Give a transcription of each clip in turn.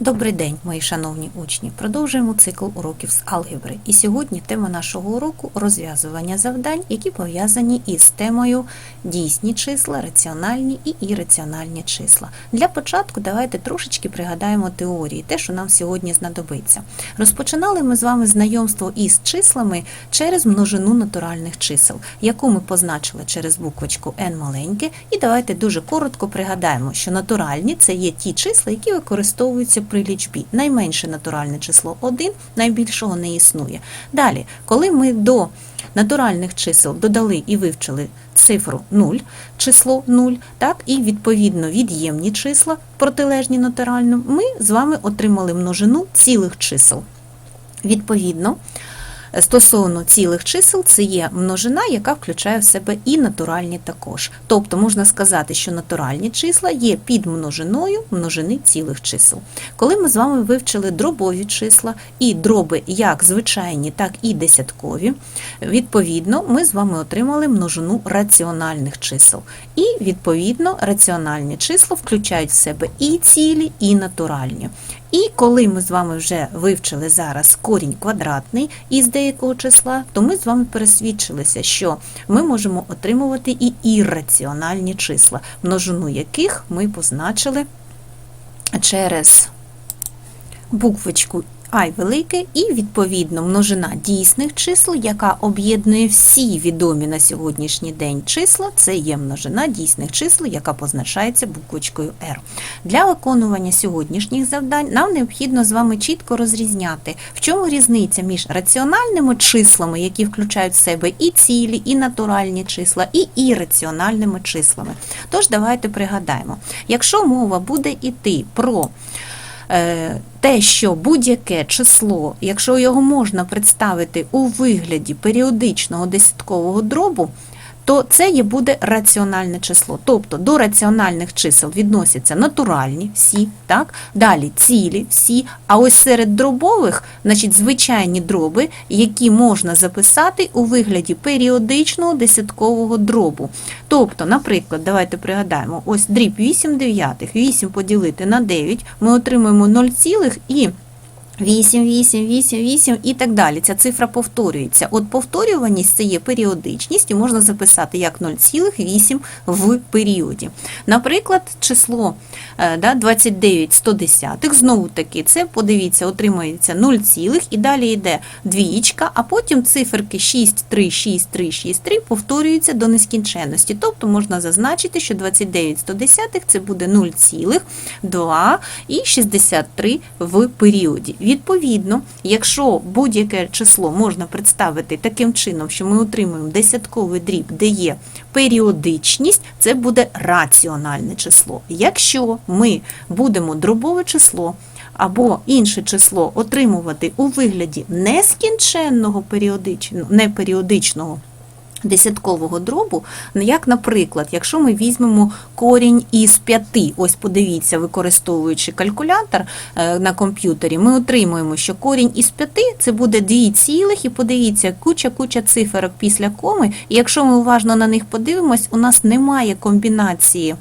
Добрий день, мої шановні учні. Продовжуємо цикл уроків з алгебри. І сьогодні тема нашого уроку розв'язування завдань, які пов'язані із темою дійсні числа, раціональні і ірраціональні числа. Для початку давайте трошечки пригадаємо теорії, те, що нам сьогодні знадобиться. Розпочинали ми з вами знайомство із числами через множину натуральних чисел, яку ми позначили через буквочку n маленьке. І давайте дуже коротко пригадаємо, що натуральні це є ті числа, які використовуються при лічбі. Найменше натуральне число 1, найбільшого не існує. Далі, коли ми до натуральних чисел додали і вивчили цифру 0, число 0, так, і відповідно від'ємні числа, протилежні натуральному, ми з вами отримали множину цілих чисел. Відповідно, стосовно цілих чисел, це є множина, яка включає в себе і натуральні також. Тобто можна сказати, що натуральні числа є підмножиною множини цілих чисел. Коли ми з вами вивчили дробові числа і дроби як звичайні, так і десяткові, відповідно, ми з вами отримали множину раціональних чисел. І, відповідно, раціональні числа включають в себе і цілі, і натуральні. І коли ми з вами вже вивчили зараз корінь квадратний із деякого числа, то ми з вами пересвідчилися, що ми можемо отримувати і ірраціональні числа, множину яких ми позначили через буквочку I велике і, відповідно, множина дійсних чисел, яка об'єднує всі відомі на сьогоднішній день числа, це є множина дійсних чисел, яка позначається буквочкою R. Для виконування сьогоднішніх завдань нам необхідно з вами чітко розрізняти, в чому різниця між раціональними числами, які включають в себе і цілі, і натуральні числа, і ірраціональними числами. Тож давайте пригадаємо, якщо мова буде йти про те, що будь-яке число, якщо його можна представити у вигляді періодичного десяткового дробу, то це є буде раціональне число. Тобто до раціональних чисел відносяться натуральні всі, так? далі цілі всі, а ось серед дробових, значить, звичайні дроби, які можна записати у вигляді періодичного десяткового дробу. Тобто, наприклад, давайте пригадаємо, ось дріб 8 дев'ятих, 8 поділити на 9, ми отримуємо 0, і 8, 8, 8, 8 і так далі. Ця цифра повторюється. От повторюваність це є періодичність, і можна записати як 0,8 в періоді. Наприклад, число е, да, 29 110, знову таки, це, подивіться, отримується 0, цілих, і далі йде двієчка, а потім циферки 6, 3, 6, 3, 6, 3 повторюються до нескінченності. Тобто можна зазначити, що 29 110 це буде 0,2 і 63 в періоді. Відповідно, якщо будь-яке число можна представити таким чином, що ми отримуємо десятковий дріб, де є періодичність, це буде раціональне число. Якщо ми будемо дробове число або інше число отримувати у вигляді нескінченного періодичного, неперіодичного десяткового дробу, ну, як, наприклад, якщо ми візьмемо корінь із 5, ось подивіться, використовуючи калькулятор е, на комп'ютері, ми отримуємо, що корінь із 5 це буде 2 цілих, і подивіться, куча-куча циферок після коми, і якщо ми уважно на них подивимось, у нас немає комбінації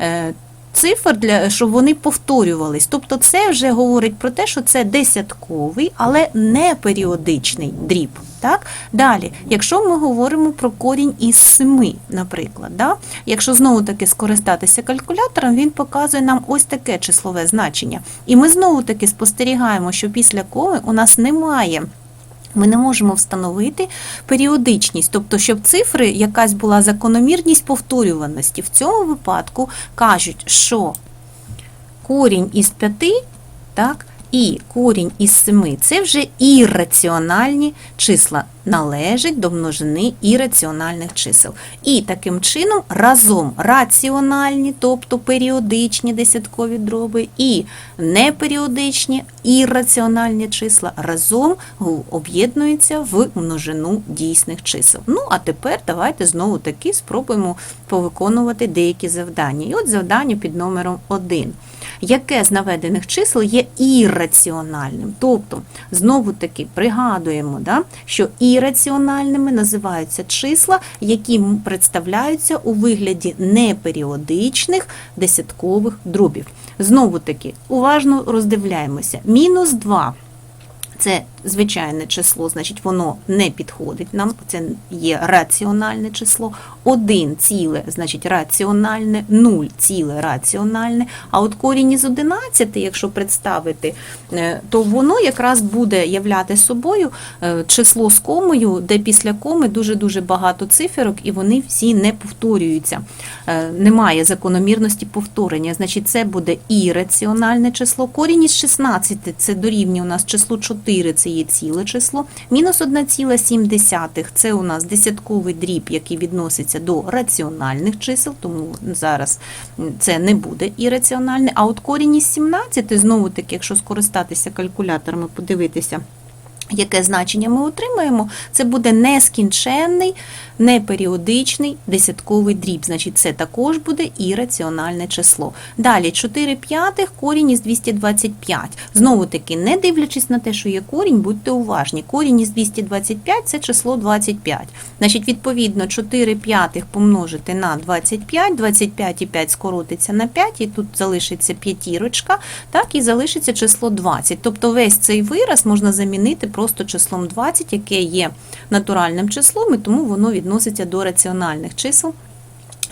е, цифр, для, щоб вони повторювались. Тобто це вже говорить про те, що це десятковий, але не періодичний дріб. Так? Далі, якщо ми говоримо про корінь із 7, наприклад, да? якщо знову таки скористатися калькулятором, він показує нам ось таке числове значення. І ми знову таки спостерігаємо, що після коми у нас немає. Ми не можемо встановити періодичність, тобто, щоб цифри якась була закономірність повторюваності. В цьому випадку кажуть, що корінь із 5, так, і корінь із 7 – це вже ірраціональні числа, належать до множини ірраціональних чисел. І таким чином разом раціональні, тобто періодичні десяткові дроби, і неперіодичні ірраціональні числа разом об'єднуються в множину дійсних чисел. Ну, а тепер давайте знову таки спробуємо повиконувати деякі завдання. І от завдання під номером 1 яке з наведених чисел є ірраціональним. Тобто, знову таки пригадуємо, да, що ірраціональними називаються числа, які представляються у вигляді неперіодичних десяткових дробів. Знову таки, уважно роздивляємося. Мінус 2 це звичайне число, значить воно не підходить нам, це є раціональне число. 1 ціле, значить раціональне, 0 ціле раціональне. А от корінь із 11, якщо представити, е, то воно якраз буде являти собою е, число з комою, де після коми дуже-дуже багато циферок, і вони всі не повторюються. Е, Немає закономірності повторення. Значить, це буде і раціональне число. Корінь із 16 це дорівнює у нас число 4, це є ціле число. Мінус 1,7 це у нас десятковий дріб, який відноситься до раціональних чисел, тому зараз це не буде ірраціональне. А от корінь із 17, знову таки, якщо скористатися калькуляторами, подивитися, яке значення ми отримаємо, це буде нескінченний, неперіодичний десятковий дріб. Значить, це також буде ірраціональне число. Далі 4 п'ятих корінь із 225. Знову таки, не дивлячись на те, що є корінь, будьте уважні. Корінь із 225 це число 25. Значить, відповідно, 4 п'ятих помножити на 25, 25 і 5 скоротиться на 5, і тут залишиться п'ятірочка, так, і залишиться число 20. Тобто весь цей вираз можна замінити просто числом 20, яке є натуральним числом, і тому воно відноситься до раціональних чисел.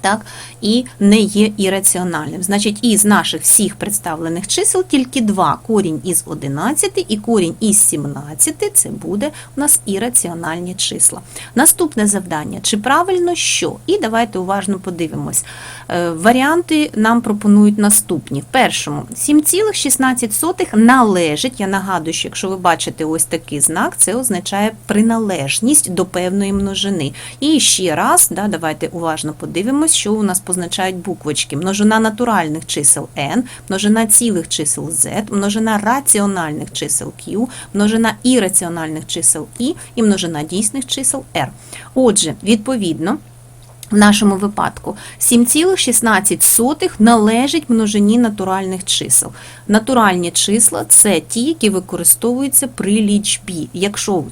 Так, і не є ірраціональним. Значить, із наших всіх представлених чисел тільки два корінь із 11 і корінь із 17 це буде у нас ірраціональні числа. Наступне завдання: чи правильно що? І давайте уважно подивимось. Е, Варіанти нам пропонують наступні. В першому 7,16 належить. Я нагадую, що якщо ви бачите ось такий знак, це означає приналежність до певної множини. І ще раз, да, давайте уважно подивимось, що у нас позначають буквочки. Множина натуральних чисел n, множина цілих чисел z, множина раціональних чисел q, множина ірраціональних чисел і і множина дійсних чисел r. Отже, відповідно. В нашому випадку 7,16 належить множині натуральних чисел. Натуральні числа це ті, які використовуються при лічбі. Якщо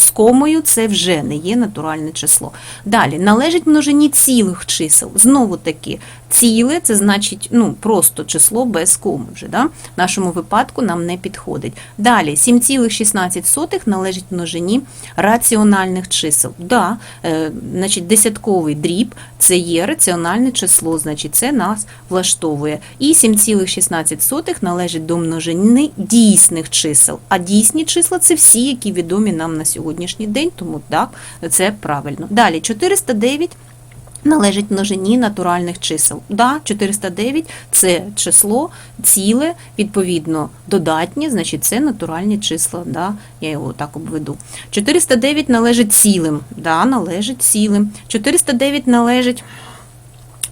з комою це вже не є натуральне число. Далі належить множині цілих чисел. Знову таки, ціле це значить ну, просто число без коми вже. Да? В нашому випадку нам не підходить. Далі 7,16 належить множині раціональних чисел. Да, е, значить, десятковий дріб це є раціональне число, значить це нас влаштовує. І 7,16 належить до множини дійсних чисел. А дійсні числа це всі, які відомі нам на сьогоднішній день, тому так, це правильно. Далі 409 належить множині натуральних чисел. Да, 409 – це число ціле, відповідно, додатнє, значить це натуральні числа. Да, я його так обведу. 409 належить цілим. Да, належить цілим. 409 належить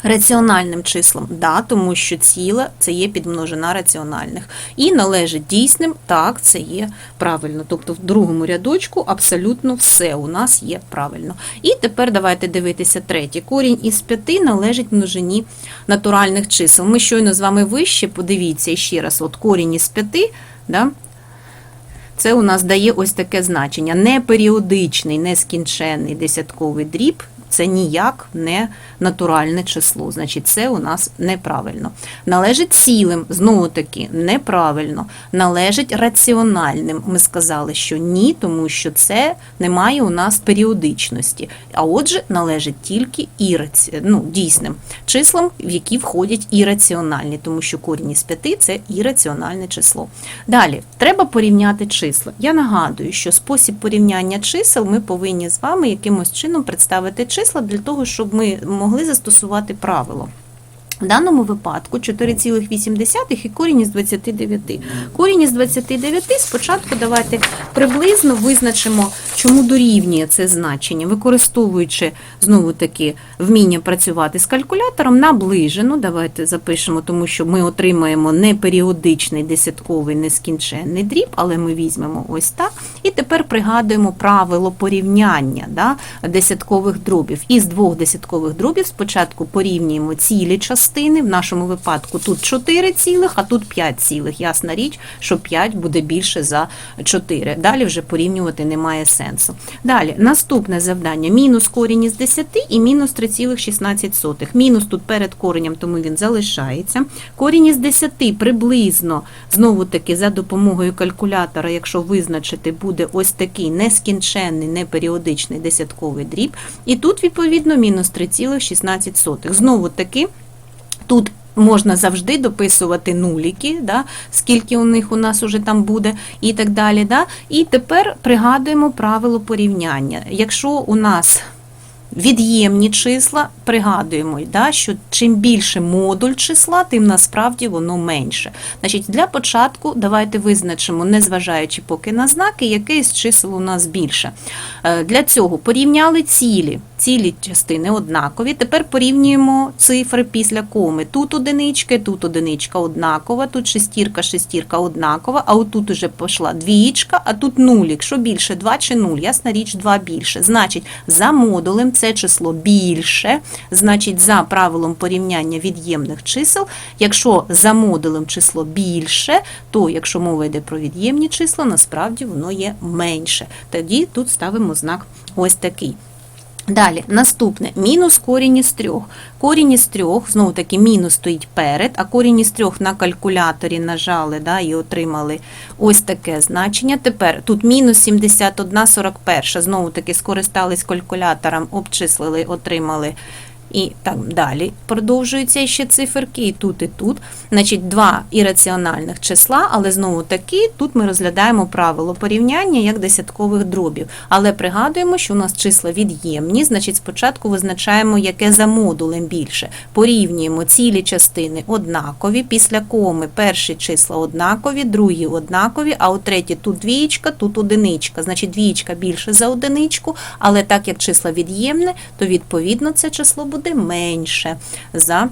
раціональним числам, да, тому що ціле це є підмножина раціональних. І належить дійсним, так, це є правильно. Тобто в другому рядочку абсолютно все у нас є правильно. І тепер давайте дивитися третє. Корінь із 5 належить множині натуральних чисел. Ми щойно з вами вище, подивіться ще раз, от корінь із 5, да, це у нас дає ось таке значення. Неперіодичний, нескінченний десятковий дріб це ніяк не натуральне число. Значить, це у нас неправильно. Належить цілим, знову таки, неправильно. Належить раціональним. Ми сказали, що ні, тому що це не має у нас періодичності. А отже, належить тільки іраці... ну, дійсним числам, в які входять ірраціональні, тому що корінь із 5 – це ірраціональне число. Далі, треба порівняти числа. Я нагадую, що спосіб порівняння чисел ми повинні з вами якимось чином представити числа для того, щоб ми могли застосувати правило. В даному випадку 4,8 і корінь із 29. Корінь із 29 спочатку давайте приблизно визначимо, чому дорівнює це значення, використовуючи знову таки вміння працювати з калькулятором, наближено. Давайте запишемо, тому що ми отримаємо не періодичний десятковий нескінченний дріб, але ми візьмемо ось так. І тепер пригадуємо правило порівняння да, десяткових дробів. Із двох десяткових дробів спочатку порівнюємо цілі частини частини. В нашому випадку тут 4 цілих, а тут 5 цілих. Ясна річ, що 5 буде більше за 4. Далі вже порівнювати немає сенсу. Далі, наступне завдання: мінус корінь із 10 і мінус 3,16. Мінус тут перед коренем, тому він залишається. Корінь із 10 приблизно, знову таки, за допомогою калькулятора, якщо визначити, буде ось такий нескінченний, неперіодичний десятковий дріб. І тут, відповідно, мінус 3,16. Знову таки, тут можна завжди дописувати нуліки, да, скільки у них у нас уже там буде, і так далі. Да. І тепер пригадуємо правило порівняння. Якщо у нас від'ємні числа, пригадуємо, да, що чим більше модуль числа, тим насправді воно менше. Значить, Для початку давайте визначимо, незважаючи поки на знаки, яке з чисел у нас більше. Е, Для цього порівняли цілі. Цілі частини однакові. Тепер порівнюємо цифри після коми. Тут одинички, тут одиничка однакова, тут шестірка, шестірка однакова, а отут уже пішла двієчка, а тут нулік. Що більше, 2 чи 0? Ясна річ, 2 більше. Значить, за модулем це число більше, значить, за правилом порівняння від'ємних чисел, якщо за модулем число більше, то якщо мова йде про від'ємні числа, насправді воно є менше. Тоді тут ставимо знак ось такий. Далі, наступне мінус корінь із трьох. Корінь із трьох, знову таки, мінус стоїть перед, а корінь із трьох на калькуляторі нажали да, і отримали ось таке значення. Тепер тут мінус 71,41. знову таки скористались калькулятором, обчислили, отримали. І так далі продовжуються ще циферки, і тут, і тут. Значить, два ірраціональних числа, але знову таки тут ми розглядаємо правило порівняння як десяткових дробів. Але пригадуємо, що у нас числа від'ємні, значить, спочатку визначаємо, яке за модулем більше. Порівнюємо цілі частини однакові, після коми перші числа однакові, другі однакові, а у третій тут двієчка, тут одиничка. Значить, двієчка більше за одиничку, але так як числа від'ємне, то відповідно це число буде менше за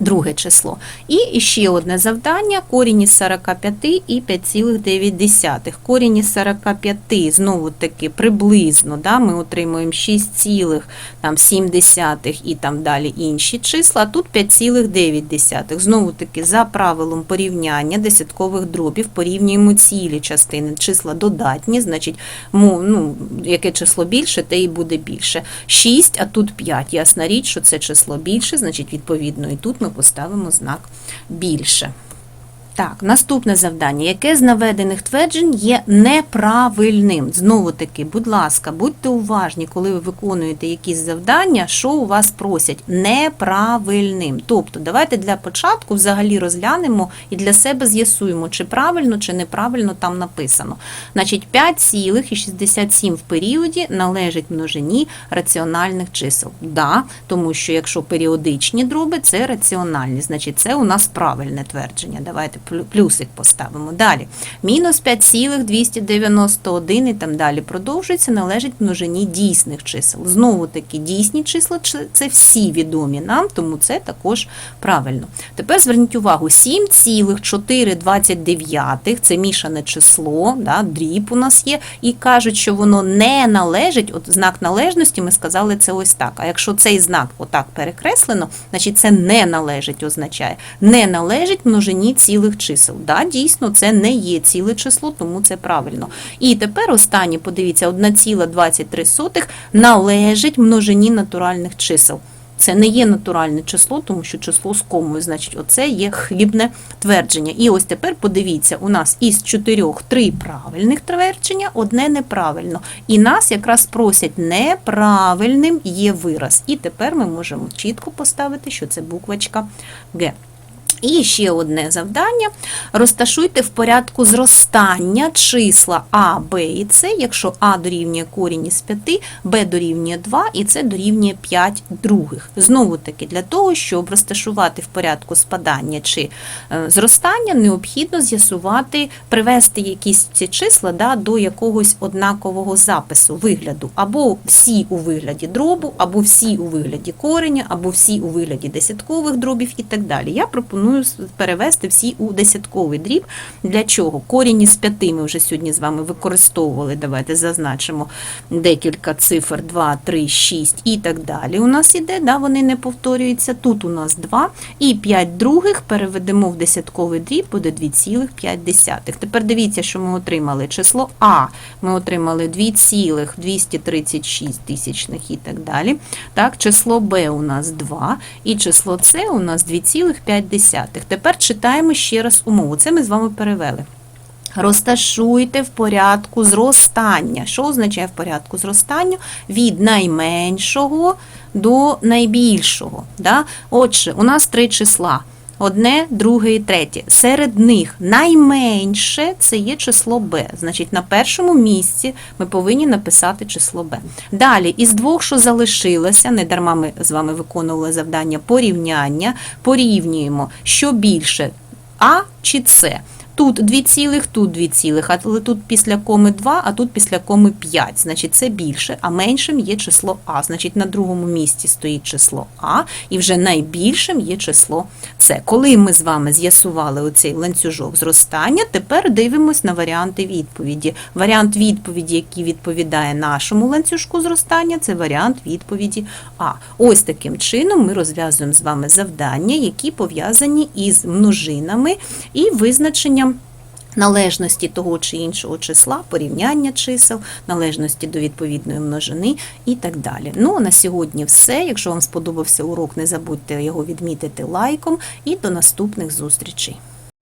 друге число. І ще одне завдання: корінь із 45 і 5,9. Корінь із 45, знову таки, приблизно, да, ми отримуємо 6,7 і там далі інші числа, тут 5,9. Знову таки, за правилом порівняння десяткових дробів порівнюємо цілі частини. Числа додатні, значить, ну, яке число більше, те і буде більше. 6, а тут 5. Ясна річ, що це число більше, значить, відповідно, і тут ми поставимо знак більше. Так, наступне завдання. Яке з наведених тверджень є неправильним? Знову таки, будь ласка, будьте уважні, коли ви виконуєте якісь завдання, що у вас просять неправильним. Тобто, давайте для початку взагалі розглянемо і для себе з'ясуємо, чи правильно, чи неправильно там написано. Значить, 5,67 в періоді належить множині раціональних чисел. Да, тому що якщо періодичні дроби, це раціональні, значить це у нас правильне твердження. Давайте плюсик поставимо. Далі. Мінус 5,291 і там далі продовжується, належить множині дійсних чисел. Знову таки, дійсні числа це всі відомі нам, тому це також правильно. Тепер зверніть увагу, 7,429 це мішане число, да, дріб у нас є, і кажуть, що воно не належить, от знак належності, ми сказали це ось так. А якщо цей знак отак перекреслено, значить це не належить, означає. Не належить множині цілих чисел. Да, Дійсно, це не є ціле число, тому це правильно. І тепер останнє, подивіться, 1,23 належить множині натуральних чисел. Це не є натуральне число, тому що число з комою, значить, оце є хлібне твердження. І ось тепер подивіться, у нас із чотирьох три правильних твердження, одне неправильно. І нас якраз просять неправильним є вираз. І тепер ми можемо чітко поставити, що це буквочка Г. І ще одне завдання. Розташуйте в порядку зростання числа А, Б і С, якщо А дорівнює корінь із 5, Б дорівнює 2 і С дорівнює 5 других. Знову таки, для того, щоб розташувати в порядку спадання чи е, зростання, необхідно з'ясувати, привести якісь ці числа да, до якогось однакового запису, вигляду, або всі у вигляді дробу, або всі у вигляді кореня, або всі у вигляді десяткових дробів і так далі. Я пропоную пропоную перевести всі у десятковий дріб. Для чого? Корінь із п'яти ми вже сьогодні з вами використовували. Давайте зазначимо декілька цифр 2, 3, 6 і так далі. У нас іде, да, вони не повторюються. Тут у нас 2 і 5 других переведемо в десятковий дріб, буде 2,5. Тепер дивіться, що ми отримали. Число А ми отримали 2,236 тисячних і так далі. Так, число Б у нас 2 і число С у нас 2,5. Тепер читаємо ще раз умову. Це ми з вами перевели. Розташуйте в порядку зростання. Що означає в порядку зростання? Від найменшого до найбільшого. Да? Отже, у нас три числа. Одне, друге і третє. Серед них найменше це є число Б. Значить, на першому місці ми повинні написати число Б. Далі, із двох, що залишилося, не дарма ми з вами виконували завдання порівняння, порівнюємо, що більше А чи С. Тут 2 цілих, тут 2 цілих, але тут після коми 2, а тут після коми 5. Значить, це більше, а меншим є число А. Значить, на другому місці стоїть число А, і вже найбільшим є число С. Коли ми з вами з'ясували оцей ланцюжок зростання, тепер дивимось на варіанти відповіді. Варіант відповіді, який відповідає нашому ланцюжку зростання, це варіант відповіді А. Ось таким чином ми розв'язуємо з вами завдання, які пов'язані із множинами і визначенням належності того чи іншого числа, порівняння чисел, належності до відповідної множини і так далі. Ну, а на сьогодні все. Якщо вам сподобався урок, не забудьте його відмітити лайком і до наступних зустрічей.